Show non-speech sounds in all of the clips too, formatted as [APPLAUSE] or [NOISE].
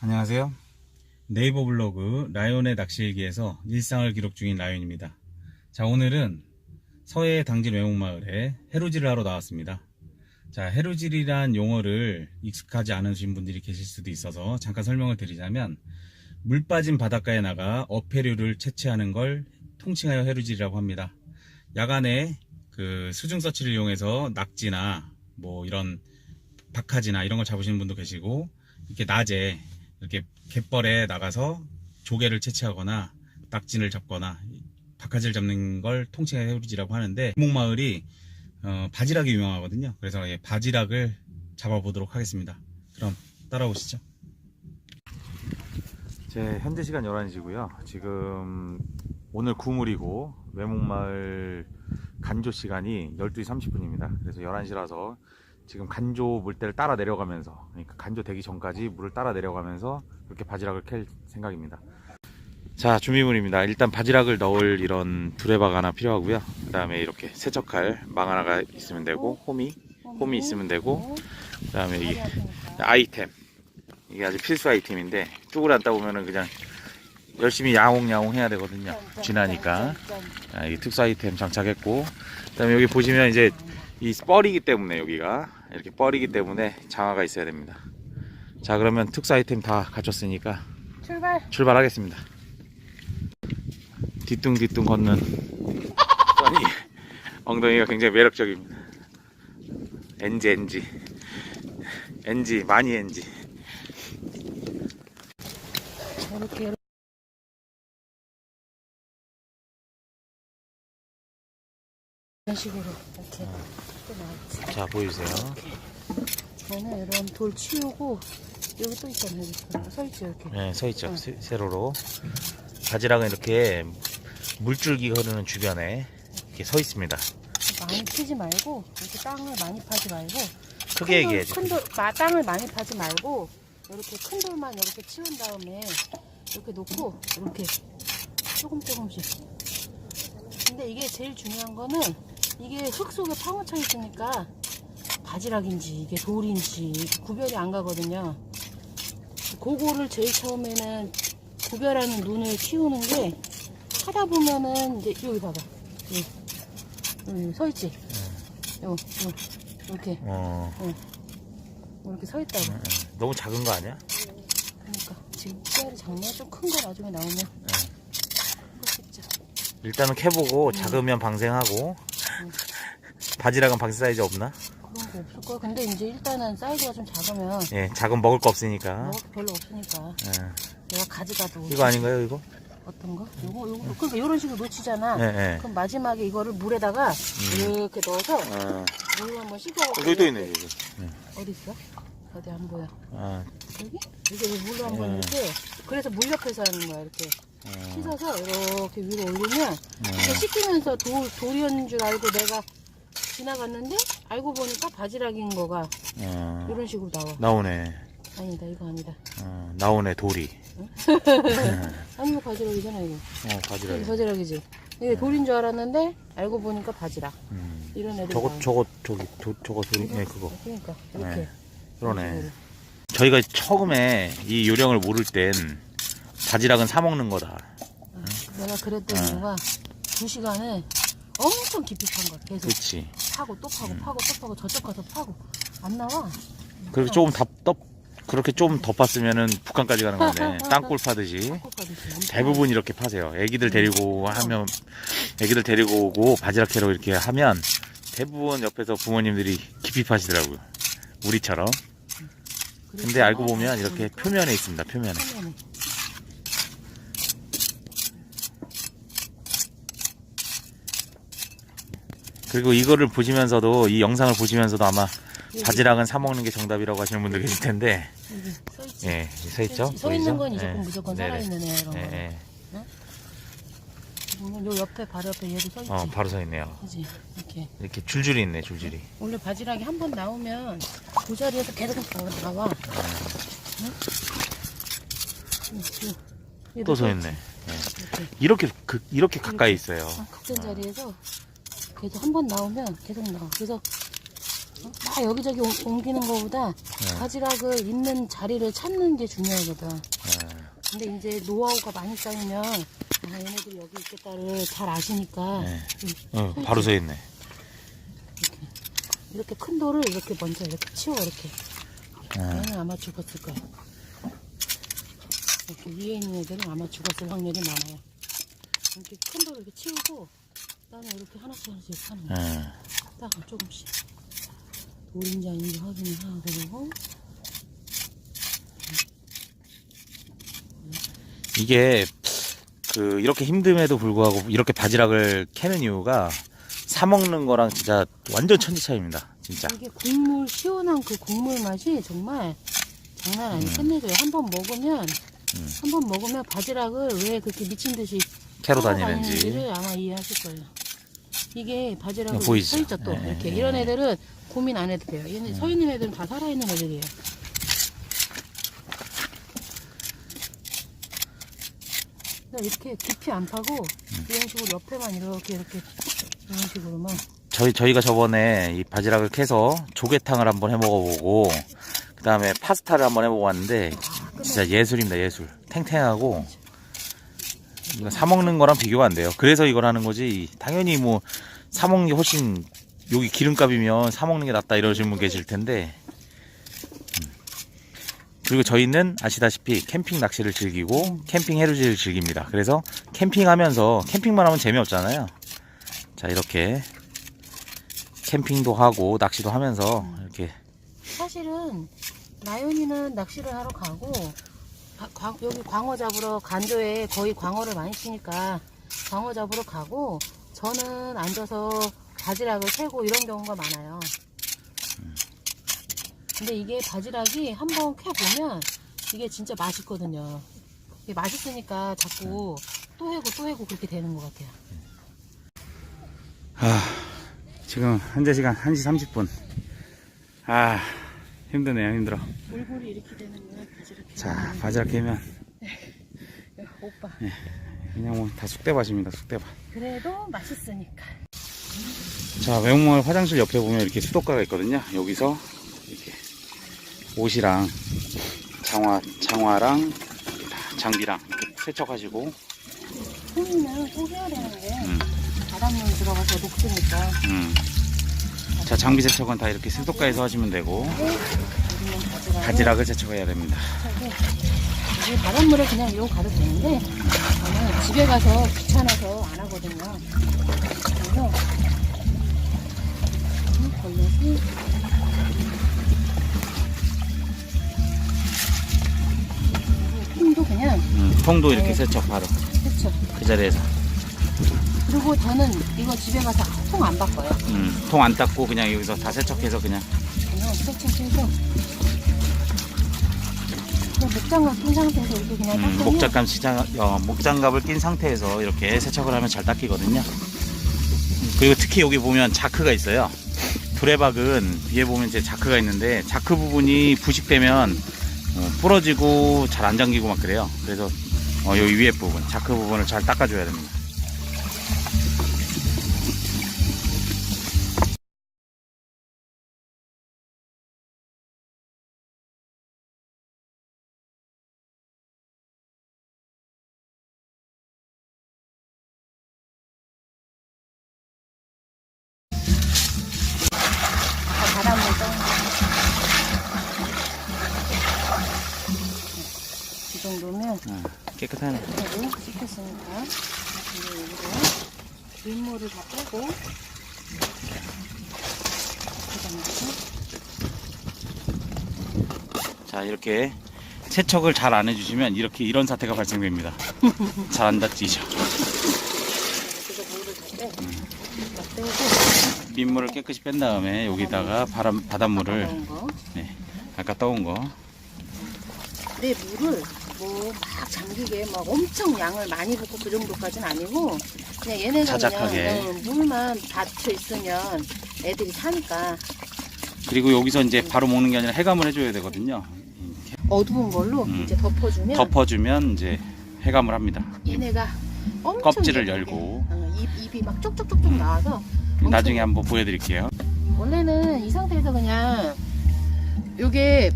안녕하세요. 네이버 블로그 라이온의 낚시일기에서 일상을 기록 중인 라이온입니다. 자, 오늘은 서해 당진 외목마을에 해루질을 하러 나왔습니다. 자, 해루질이란 용어를 익숙하지 않으신 분들이 계실 수도 있어서 잠깐 설명을 드리자면 물 빠진 바닷가에 나가 어패류를 채취하는 걸 통칭하여 해루질이라고 합니다. 야간에 그 수중 서치를 이용해서 낙지나 뭐 이런 박하지나 이런 걸 잡으시는 분도 계시고 이렇게 낮에 이렇게 갯벌에 나가서 조개를 채취하거나 낙지를 잡거나 박하지를 잡는 걸 통칭해 해루지라고 하는데 목마을이 어, 바지락이 유명하거든요. 그래서 예, 바지락을 잡아보도록 하겠습니다. 그럼 따라오시죠. 제 현재 시간 11시고요. 지금 오늘 구물이고 외목마을 간조 시간이 12시 30분입니다. 그래서 11시라서 지금 간조 물때를 따라 내려가면서 그러니까 간조 되기 전까지 물을 따라 내려가면서 이렇게 바지락을 캘 생각입니다. 자 준비물입니다. 일단 바지락을 넣을 이런 두레박 하나 필요하고요. 그 다음에 이렇게 세척할 망 하나가 있으면 되고 호미 홈이 있으면 되고 그 다음에 이게 아이템 이게 아주 필수 아이템인데 쭈글 안 따보면은 그냥 열심히 야옹야옹 해야 되거든요. 지나니까 아, 이 특수 아이템 장착했고 그 다음에 여기 보시면 이제 이 뻘이기 때문에 여기가 이렇게 뻘이기 때문에 장화가 있어야 됩니다. 자 그러면 특수 아이템 다 갖췄으니까 출발. 출발하겠습니다. 뒤뚱뒤뚱 걷는 아니 엉덩이가 굉장히 매력적입니다. 엔지 엔지 엔지 많이 엔지 이렇게 이런 식으로 이렇게 또 나왔지. 자 보이세요? 저는 이런 돌 치우고 여기 또 있잖아요. 여기 서 있죠 이렇게. 네, 서 있죠. 응. 세, 세로로. 바지락은 이렇게 물줄기 흐르는 주변에 이렇게 서 있습니다. 많이 피지 말고 이렇게 땅을 많이 파지 말고 크게 얘기해야죠. 큰 돌, 마, 땅을 많이 파지 말고 이렇게 큰 돌만 이렇게 치운 다음에 이렇게 놓고 이렇게 조금 조금씩. 근데 이게 제일 중요한 거는 이게 흙 속에 파묻혀 있으니까 바지락인지 이게 돌인지 구별이 안 가거든요. 그거를 제일 처음에는 구별하는 눈을 키우는 게 하다 보면은 이제 여기 봐봐. 여기, 여기 서 있지. 요, 요, 이렇게 어, 이렇게 서 있다고. 응, 응. 너무 작은 거 아니야? 그러니까 지금 씨알이 작냐 좀큰 거 나중에 나오면 그렇겠죠. 일단은 캐보고 작으면 방생하고 응. 바지락은 방생 사이즈 없나? 그런 거 없을 거야. 근데 이제 일단은 사이즈가 좀 작으면 예, 작은 먹을 거 없으니까. 먹을 게 별로 없으니까 예. 내가 가져가도 이거 아닌가요, 이거? 어떤 거? 요거 요거 그러니까 이런 식으로 놓치잖아. 예, 예. 그럼 마지막에 이거를 물에다가 이렇게 넣어서 어, 물을 한번 씻어. 여기도 있네, 여기. 어디 있어? 어디 안 보여? 아, 여기? 이게 물로 한번 예. 이렇게 그래서 물 옆에서 하는 거야 이렇게 어, 씻어서 이렇게 위로 올리면 어. 이게 씻기면서 돌, 돌이었는 줄 알고 내가 지나갔는데 알고 보니까 바지락인 거가 어, 이런 식으로 나와. 나오네. 아니다 이거 아니다. 어, 나오네, 돌이. [LAUGHS] 아니 바지락이잖아 이거. 어, 바지락. 바지락이지. 이게 돌인 줄 알았는데 알고 보니까 바지락. 음. 이런 애들. 저거, 나와. 저거, 저기, 도, 저거 돌이, 네, 그거. 그러니까 이렇게. 네. 그러네. 저희가 처음에 이 요령을 모를 땐 바지락은 사 먹는 거다. 아, 내가 그랬던 어. 이유가 두 시간을 엄청 깊이 판 거야. 계속 그렇지. 파고 또 파고 음. 파고 또 파고 저쪽 가서 파고 안 나와. 그렇게 조금 답답 그렇게 좀 덮었으면은 북한까지 가는 건데 [LAUGHS] 땅굴 파듯이 대부분 이렇게 파세요. 애기들 데리고 하면 애기들 데리고 오고 바지락 캐러 이렇게 하면 대부분 옆에서 부모님들이 깊이 파시더라고요. 우리처럼. 근데 그랬구나. 알고 보면 이렇게 그러니까. 표면에 있습니다. 표면에. 표면에. 그리고 이거를 보시면서도 이 영상을 보시면서도 아마 바지락은 사 먹는 게 정답이라고 하시는 분들 계실 텐데 여기 써 있지. 예, 서 있죠? 서 있는 건 보이죠? 이제 예. 무조건 네네. 살아있는 애 이런 예, 거. 예. 보면 요 옆에 바로 옆에 얘도 서 있지. 어, 바로 서 있네요. 그지 이렇게. 이렇게 줄줄이 있네, 줄줄이. 원래 바지락이 한 번 나오면 그 자리에서 계속 나- 나와. 응? 또서서 있네. 예. 이렇게. 이렇게 그, 이렇게 가까이 있어요. 아, 극된 자리에서 계속 한번 나오면 계속 나와. 그래서 막 여기저기 옮- 옮기는 거보다 네. 바지락을 있는 자리를 찾는 게 중요하거든. 네. 근데 이제 노하우가 많이 쌓이면 아, 얘네들이 여기 있겠다를 잘 아시니까 네. 좀 어, 바로 서 있네. 이렇게 큰 돌을 이렇게 먼저 이렇게 치워 이렇게 네. 얘는 아마 죽었을 거야 이렇게 위에 있는 애들은 아마 죽었을 확률이 많아요 이렇게 큰 돌을 이렇게 치우고 그다음에 이렇게 하나씩 하나씩 하는 거야 네. 딱 조금씩 아닌지 확인을 하고 이게 그 이렇게 힘듦에도 불구하고 이렇게 바지락을 캐는 이유가 사 먹는 거랑 진짜 완전 천지 차이입니다. 진짜. 이게 국물 시원한 그 국물 맛이 정말 장난 아니에요 끝내줘요 한 번 먹으면 음. 한번 먹으면 바지락을 왜 그렇게 미친 듯이 캐로 다니는지. 아마 이해하실 거예요. 이게 바지락으로 어, 보이죠? 서 있죠 또 네, 이렇게 네. 이런 애들은 고민 안 해도 돼요. 얘네 서 있는 애들은 다 살아 있는 애들이에요. 그러니까 이렇게 깊이 안 파고 음. 이런 식으로 옆에만 이렇게 이렇게 이런 식으로만 저희 저희가 저번에 이 바지락을 캐서 조개탕을 한번 해 먹어보고 그 다음에 파스타를 한번 해보고 왔는데 진짜 예술입니다 예술. 탱탱하고 이거 사 먹는 거랑 비교가 안 돼요. 그래서 이걸 하는 거지. 당연히 뭐 사 먹는 게 훨씬 여기 기름값이면 사 먹는 게 낫다 이러시는 분 계실 텐데. 음. 그리고 저희는 아시다시피 캠핑 낚시를 즐기고 캠핑 해루질을 즐깁니다. 그래서 캠핑하면서 캠핑만 하면 재미없잖아요. 자 이렇게 캠핑도 하고 낚시도 하면서 이렇게 사실은 나연이는 낚시를 하러 가고 가- 광- 여기 광어 잡으러 간조에 거의 광어를 많이 치니까 광어 잡으러 가고 저는 앉아서 바지락을 캐고 이런 경우가 많아요. 근데 이게 바지락이 한번 캐보면 이게 진짜 맛있거든요. 이게 맛있으니까 자꾸 또 해고 또 해고 그렇게 되는 것 같아요. 아, 지금 현재 시간 1시 30분. 아, 힘드네요, 힘들어. 얼굴이 이렇게 되면 바지락 자, 바지락 깨면 오빠 그냥 뭐 다 쑥대밭입니다, 쑥대밭. 그래도 맛있으니까. 자, 외국마을 화장실 옆에 보면 이렇게 수도가가 있거든요. 여기서 이렇게 옷이랑 장화, 장화랑 장비랑 이렇게 세척하시고, 손이는 꼭 해야 되는데 음. 바닷물 들어가서 녹으니까 음. 자, 장비 세척은 다 이렇게 수도가에서 하시면 되고, 우리는 바지락을 세척해야 됩니다. 이게 바닷물에 그냥 이러고 가도 되는데 저는 집에 가서 귀찮아서 안 하거든요. 그래서 이 걸레를 핀도 그냥 음, 통도 이렇게 세척 바로 세쳐. 그 자리에서. 그리고 저는 이거 집에 가서 통 안 바꿔요. 음, 통 안 닦고 그냥 여기서 다 세척해서 그냥 목장갑 낀 상태에서 이렇게 그냥 음, 목장갑 시장 어, 목장갑을 낀 상태에서 이렇게 세척을 하면 잘 닦이거든요. 그리고 특히 여기 보면 자크가 있어요. 두레박은 위에 보면 이제 자크가 있는데 자크 부분이 부식되면 어, 부러지고 잘 안 잠기고 막 그래요. 그래서 어, 여기 위에 부분 자크 부분을 잘 닦아줘야 됩니다. 정도면 어, 깨끗하네. 하고 씻겠으니까 이제 여기서 민물을 다 빼고 자 이렇게 세척을 잘 안 해주시면 이렇게 이런 사태가 발생됩니다. [LAUGHS] 잘안 닦이죠. 그래서 물을 다 빼. 다 빼고 민물을 깨끗이 뺀 다음에 여기다가 바람, 바닷물을 거. 아까 떠온 거 근데 물을 뭐막 잠기게 막 엄청 양을 많이 붓고 그 정도까지는 아니고 그냥 얘네가 자작하게. 그냥 어, 물만 닫혀 있으면 애들이 사니까 그리고 여기서 이제 바로 먹는 게 아니라 해감을 해줘야 되거든요. 어두운 걸로 음. 이제 덮어주면 덮어주면 이제 해감을 합니다. 얘네가 엄청 껍질을 예쁘게, 열고. 어, 입, 입이 막 쪽쪽쪽쪽 나와서 엄청 나중에 한번 보여드릴게요. 원래는 이 상태에서 그냥 요게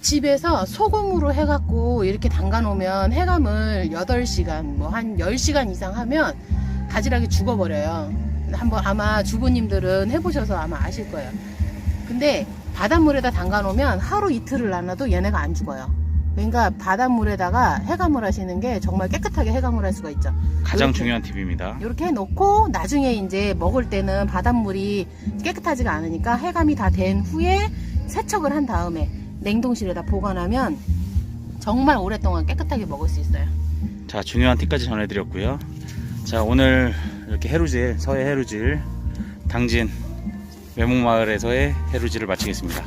집에서 소금으로 해갖고 이렇게 담가 놓으면 해감을 8시간, 뭐 한 10시간 이상 하면 바지락이 죽어버려요. 한번 아마 주부님들은 해보셔서 아마 아실 거예요. 근데 바닷물에다 담가 놓으면 하루 이틀을 놔놔도 얘네가 안 죽어요. 그러니까 바닷물에다가 해감을 하시는 게 정말 깨끗하게 해감을 할 수가 있죠. 가장 이렇게. 중요한 팁입니다. 이렇게 해놓고 나중에 이제 먹을 때는 바닷물이 깨끗하지가 않으니까 해감이 다 된 후에 세척을 한 다음에 냉동실에다 보관하면 정말 오랫동안 깨끗하게 먹을 수 있어요. 자, 중요한 팁까지 전해드렸고요. 자, 오늘 이렇게 해루질, 서해 해루질, 당진 외목마을에서의 해루질을 마치겠습니다.